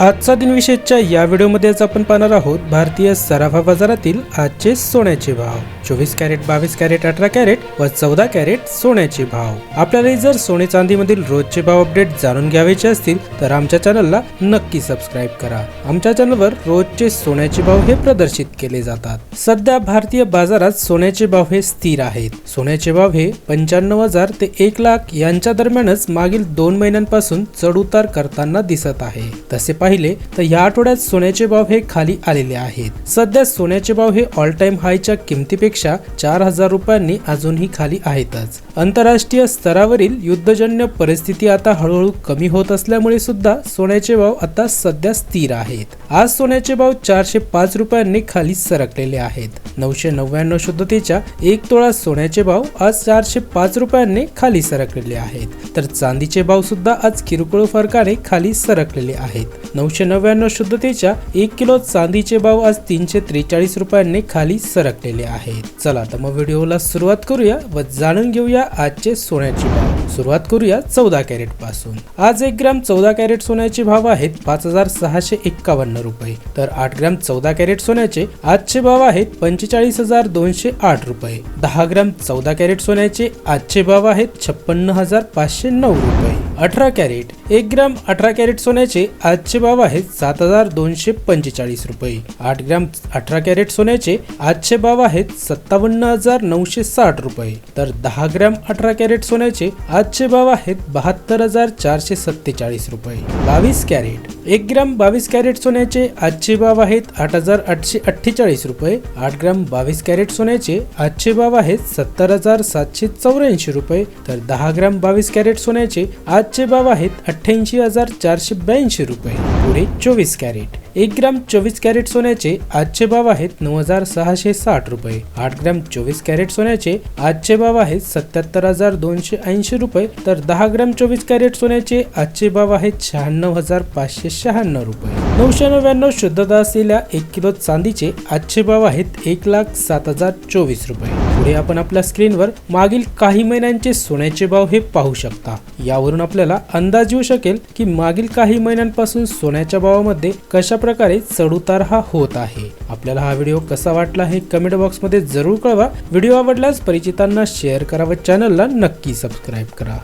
आजचा दिनविशेषच्या या व्हिडिओमध्येच आपण पाहणार आहोत भारतीय सराफा बाजारातील आजचे सोन्याचे भाव. चोवीस कॅरेट बावीस कॅरेट अठरा कॅरेट व चौदा कॅरेट सोन्याचे भाव. आपल्याला जर सोने चांदीमधील रोजचे भाव अपडेट जाणून घ्यावायचे असतील तर आमच्या चॅनलला नक्की सबस्क्राईब करा. आमच्या चॅनलवर रोजचे सोन्याचे भाव हे प्रदर्शित केले जातात. सध्या भारतीय बाजारात सोन्याचे भाव हे स्थिर आहेत. सोन्याचे भाव हे पंच्याण्णव हजार ते एक लाख यांच्या दरम्यानच मागील दोन महिन्यांपासून चढउतार करताना दिसत आहे. तसे पाहिले तर या आठवड्यात सोन्याचे भाव हे खाली आलेले आहेत. सध्या सोन्याचे भाव हे ऑल टाइम हायच्या किमतीपेक्षा चार हजार रुपयांनी अजूनही खाली आहेतच. आंतरराष्ट्रीय स्तरावरील युद्धजन्य परिस्थिती आता हळूहळू कमी होत असल्यामुळे सुद्धा सोन्याचे भाव आता सध्या स्थिर आहेत. आज सोन्याचे भाव चारशे पाच रुपयांनी खाली सरकलेले आहेत. नऊशे नव्याण्णव शुद्धतेच्या एक तोळा सोन्याचे भाव आज चारशे पाच रुपयांनी खाली सरकलेले आहेत. तर चांदीचे भाव सुद्धा आज किरकोळ फरकाने खाली सरकलेले आहेत. नऊशे नव्याण्णव शुद्धतेच्या एक किलो चांदीचे भाव आज तीनशे त्रेचाळीस रुपयांनी खाली सरकलेले आहेत. चला तर मग व्हिडिओला सुरुवात करूया व जाणून घेऊया आजचे सोन्याचे भाव. सुरुवात करूया चौदा कॅरेटपासून. आज एक ग्राम चौदा कॅरेट सोन्याचे भाव आहेत पाच हजार सहाशे एक्कावन्न रुपये. तर आठ ग्राम चौदा कॅरेट सोन्याचे आजचे भाव आहेत पंचेचाळीस हजार दोनशे आठ रुपये. दहा ग्राम चौदा कॅरेट सोन्याचे आजचे भाव आहेत छप्पन्न हजार पाचशे नऊ रुपये. अठरा कॅरेट. एक ग्राम अठरा कॅरेट सोन्याचे आजचे भाव आहेत सात हजार दोनशे पंचेचाळीस रुपये. आठ ग्राम अठरा कॅरेट सोन्याचे आजचे भाव आहेत सत्तावन्न हजार नऊशे साठ रुपये. तर दहा ग्राम अठरा कॅरेट सोन्याचे आजचे भाव आहेत बहात्तर हजार चारशे सत्तेचाळीस रुपये. बावीस कॅरेट. एक ग्राम बावीस कॅरेट सोन्याचे आजचे भाव आहेत आठ हजार आठशे अठ्ठेचाळीस रुपये. आठ ग्राम बावीस कॅरेट सोन्याचे आजचे भाव आहेत सत्तर हजार सातशे चौऱ्याऐंशी रुपये. तर दहा ग्राम बावीस कॅरेट सोन्याचे आजचे भाव आहेत अठ्ठ्याऐंशी हजार चारशे ब्याऐंशी रुपये. पुढे चोवीस कॅरेट. एक ग्राम चोवीस कॅरेट सोन्याचे आजचे भाव आहेत नऊ हजार सहाशे साठ रुपये. आठ ग्राम चोवीस कॅरेट सोन्याचे आजचे भाव आहेत सत्याहत्तर हजार दोनशे ऐंशी रुपये. तर दहा ग्राम चोवीस कॅरेट सोन्याचे आजचे भाव आहेत शहाण्णव हजार पाचशे शहाण्णव रुपये. नऊशे नव्याण्णव शुद्धता असलेल्या एक किलो चांदीचे आजचे भाव आहेत एक लाख सात हजार चोवीस रुपये. पुढे आपण आपल्या स्क्रीनवर मागील काही महिन्यांचे सोन्याचे भाव हे पाहू शकता. यावरून आपल्याला अंदाज येऊ शकेल की मागील काही महिन्यांपासून सोन्याच्या भावामध्ये कशा प्रकारे चढउतार हा होत आहे. आपल्याला हा व्हिडिओ कसा वाटला हे कमेंट बॉक्समध्ये जरूर कळवा. व्हिडिओ आवडल्यास परिचितांना शेअर करा व चॅनलला नक्की सबस्क्राईब करा.